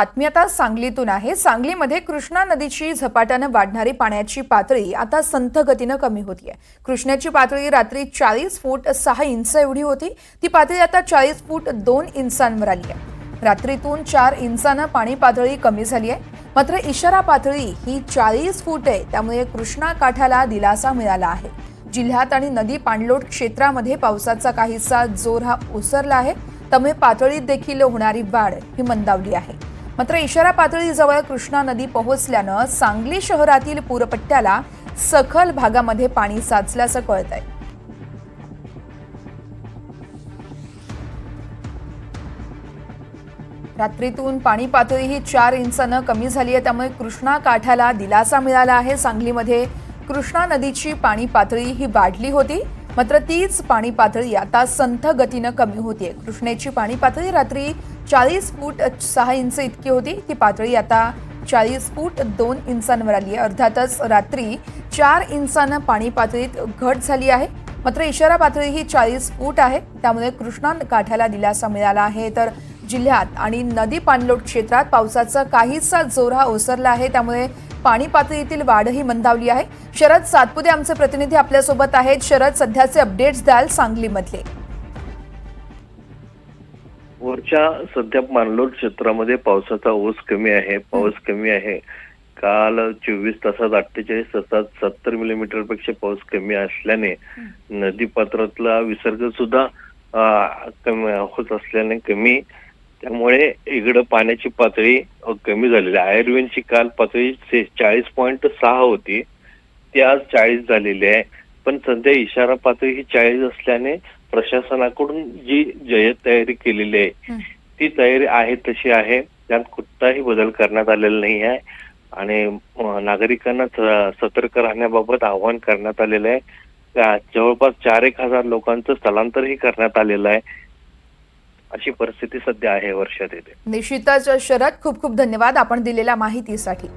बातमी आता सांगलीतून आहे. सांगलीमध्ये कृष्णा नदीची झपाट्यानं वाढणारी पाण्याची पातळी आता संथ गतीनं कमी होतीये. कृष्णाची पातळी रात्री चाळीस फूट सहा इंच एवढी होती. ती पातळी आता चाळीस फूट दोन इंचांवर आली आहे रात्रीतून चार इंचानं पाणी पातळी कमी झाली आहे मात्र इशारा पातळी ही चाळीस फूट आहे त्यामुळे कृष्णा काठाला दिलासा मिळाला आहे. जिल्ह्यात आणि नदी पाणलोट क्षेत्रामध्ये पावसाचा काहीसा जोर हा ओसरला आहे. त्यामुळे पातळीत देखील होणारी वाढ ही मंदावली आहे. मात्र इशारा पातळीजवळ कृष्णा नदी पोहोचल्यानं सांगली शहरातील पूरपट्ट्याला सखल भागामध्ये पाणी साचल्याचं कळत आहे रात्रीतून पाणी पातळी ही चार इंचानं कमी झाली आहे त्यामुळे कृष्णा काठाला दिलासा मिळाला आहे. सांगलीमध्ये कृष्णा नदीची पाणी पातळी ही वाढली होती. मात्र तीच पाणी पातळी आता संथ गतीनं कमी होतीये. कृष्णेची पाणी पातळी रात्री चाळीस फूट सहा इंच इतकी होती. ती पातळी आता चाळीस फूट दोन इंचांवर आली आहे अर्थातच रात्री चार इंचानं पाणी पातळीत घट झाली आहे. मात्र इशारा पातळी ही चाळीस फूट आहे. त्यामुळे कृष्णा काठाला दिलासा मिळाला आहे. तर जिल्ह्यात आणि नदी पाणलोट क्षेत्रात पावसाचा काहीसा जोर हा ओसरला आहे. त्यामुळे पाणी पातळीतील वाढही मंदावली आहे. शरद सातपुते आमचे प्रतिनिधी आपल्यासोबत आहेत. शरद सध्याचे अपडेट्स द्याल सांगलीमधले. वरच्या सध्या मानलोट क्षेत्रामध्ये पावसाचा ओस कमी आहे. पाऊस कमी आहे. काल चोवीस तासात अठ्ठेचाळीस तासात सत्तर मिलीमीटरपेक्षा पाऊस कमी असल्याने नदी पात्रातला विसर्ग सुद्धा होत असल्याने कमी त्यामुळे इकडं पाण्याची पातळी कमी झालेली आहे. आयुर्वेदची काल पातळी चाळीस पॉईंट सहा होती. ती आज चाळीस झालेली आहे. पण सध्या इशारा पातळी ही चाळीस असल्याने प्रशासनाकडून जी जय्यत तयारी केलेली आहे ती तयारी आहे तशी आहे. त्यात कुठलाही बदल करण्यात आलेला नाही आहे. आणि नागरिकांना सतर्क राहण्याबाबत आवाहन करण्यात आलेलं आहे. जवळपास चार एक हजार लोकांचं स्थलांतरही करण्यात आलेलं आहे. अशी परिस्थिती सध्या आहे वर्षात येते निश्चितच शरद खूप खूप धन्यवाद आपण दिलेल्या माहितीसाठी.